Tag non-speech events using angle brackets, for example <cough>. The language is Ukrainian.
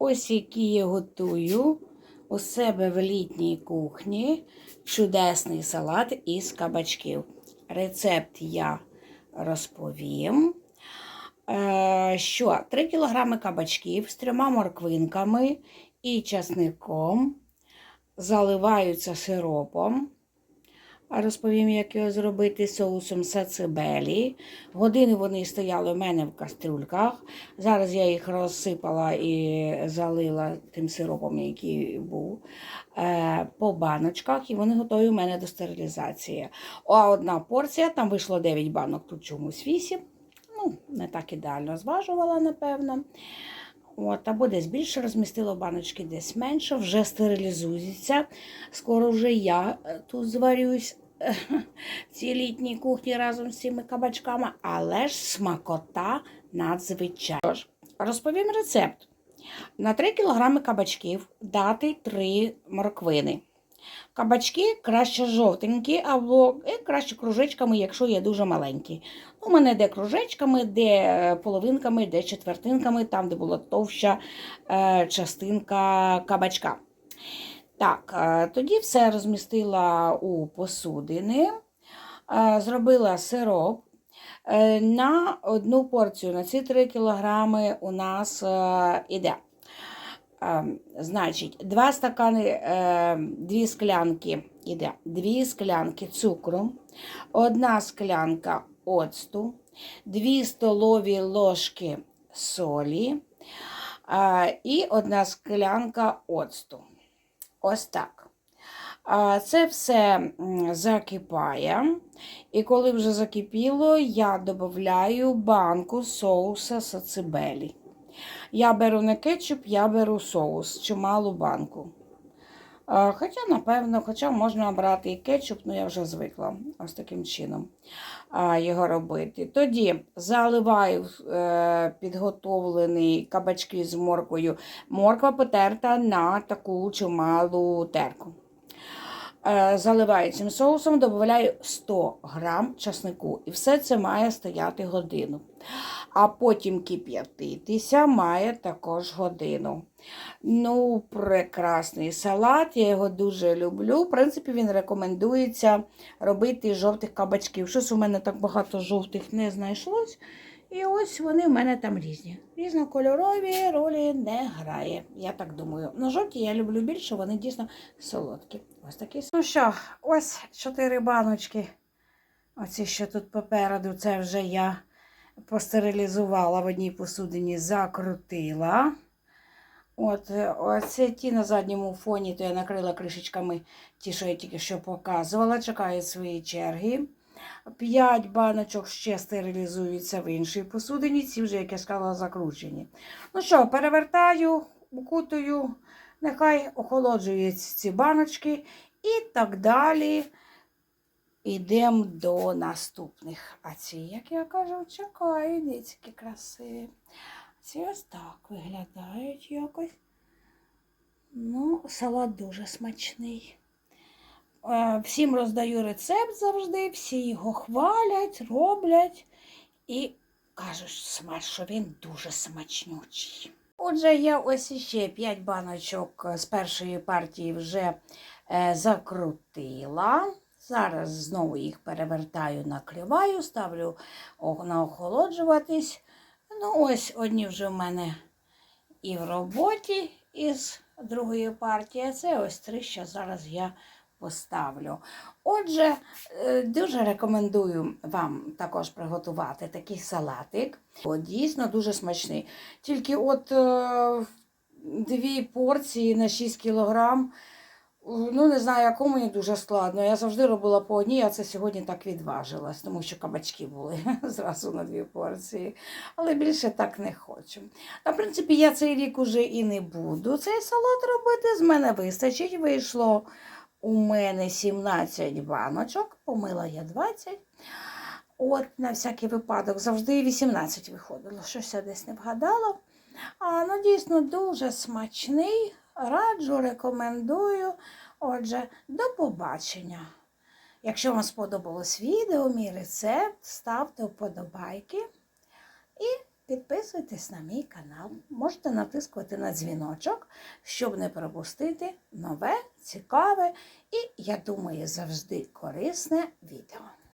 Ось які я готую у себе в літній кухні чудесний салат із кабачків. Рецепт я розповім. Е, Що 3 кг кабачків з трьома морквинками і часником заливаються сиропом. Розповім, як його зробити соусом сацибелі. Години вони стояли у мене в кастрюльках. Зараз я їх розсипала і залила тим сиропом, який був е, по баночках, і вони готові у мене до стерилізації. А одна порція, там вийшло 9 банок, тут чомусь 8. Ну, не так ідеально зважувала, напевно. От, або десь більше розмістила баночки, десь менше, вже стерилізується. Скоро вже я е, тут зварюсь <laughs> цій літній кухні разом з цими кабачками, але ж смакота надзвичайна. Розповім рецепт. На 3 кг кабачків дати 3 морквини. Кабачки краще жовтенькі, або е, краще кружечками, якщо є дуже маленькі. У мене де кружечками, де е, половинками, де четвертинками, там, де була товща е, частинка кабачка. Так, тоді все розмістила у посудини, зробила сироп. На одну порцію, на ці 3 кілограми у нас іде. Е, Значить, 2 стакани, е, 2 склянки іде, 2 склянки цукру, 1 склянка оцту, 2 столові ложки солі е, і 1 склянка оцту. Ось так. А, Це все закипає. І коли вже закипіло, я додаю банку соуса сацибелі. Я беру не кетчуп, я беру соус, чималу банку. Хоча, напевно, хоча можна брати і кетчуп, але я вже звикла ось таким чином його робити. Тоді заливаю е, підготовлені кабачки з морквою. Морква потерта на таку чималу терку. Е, Заливаю цим соусом, додаю 100 грам часнику. І все це має стояти годину. А потім кип'ятитися має також годину. Ну, прекрасний салат, я його дуже люблю. В принципі, він рекомендується робити жовтих кабачків. Щось у мене так багато жовтих не знайшлось. І ось вони в мене там різні. Різнокольорові ролі не грає, я так думаю. Ну, жовті я люблю більше, вони дійсно солодкі. Ось такі. Ну що, ось чотири баночки. Оці, що тут попереду, це вже я постерилізувала в одній посудині, закрутила. От, е, оце ті на задньому фоні, то я накрила кришечками ті, що я тільки що показувала, чекають свої черги. П'ять баночок ще стерилізуються в іншій посудині, ці вже, як я сказала, закручені. Ну що, перевертаю, укутую, нехай охолоджуються ці баночки і так далі. Йдемо до наступних. А ці, як я кажу, чекаю, які красиві. Ці ось так виглядають якось. Ну, салат дуже смачний. Е, Всім роздаю рецепт завжди, всі його хвалять, роблять і кажуть, що він дуже смачнючий. Отже, я ось іще 5 баночок з першої партії вже е, закрутила. Зараз знову їх перевертаю, накриваю, ставлю на охолоджуватись. Ну, ось одні вже в мене і в роботі із другої партії. Це ось три, що зараз я поставлю. Отже, е, дуже рекомендую вам також приготувати такий салатик. О, дійсно дуже смачний. Тільки от е, дві порції на 6 кілограм. Ну, не знаю, яку мені дуже складно. Я завжди робила по одній, а це сьогодні так відважилась, тому що кабачки були <laughs> зразу на дві порції. Але більше так не хочу. А в принципі, я цей рік уже і не буду цей салат робити. З мене вистачить. Вийшло у мене 17 баночок, помила я 20. От, на всякий випадок, завжди 18 виходило. Щось я десь не вгадала. А, ну, дійсно, дуже смачний. Раджу, рекомендую. Отже, до побачення. Якщо вам сподобалось відео, мій рецепт, ставте вподобайки і Підписуйтесь на мій канал. Можете натискувати на дзвіночок, щоб не пропустити нове, цікаве і, я думаю, завжди корисне відео.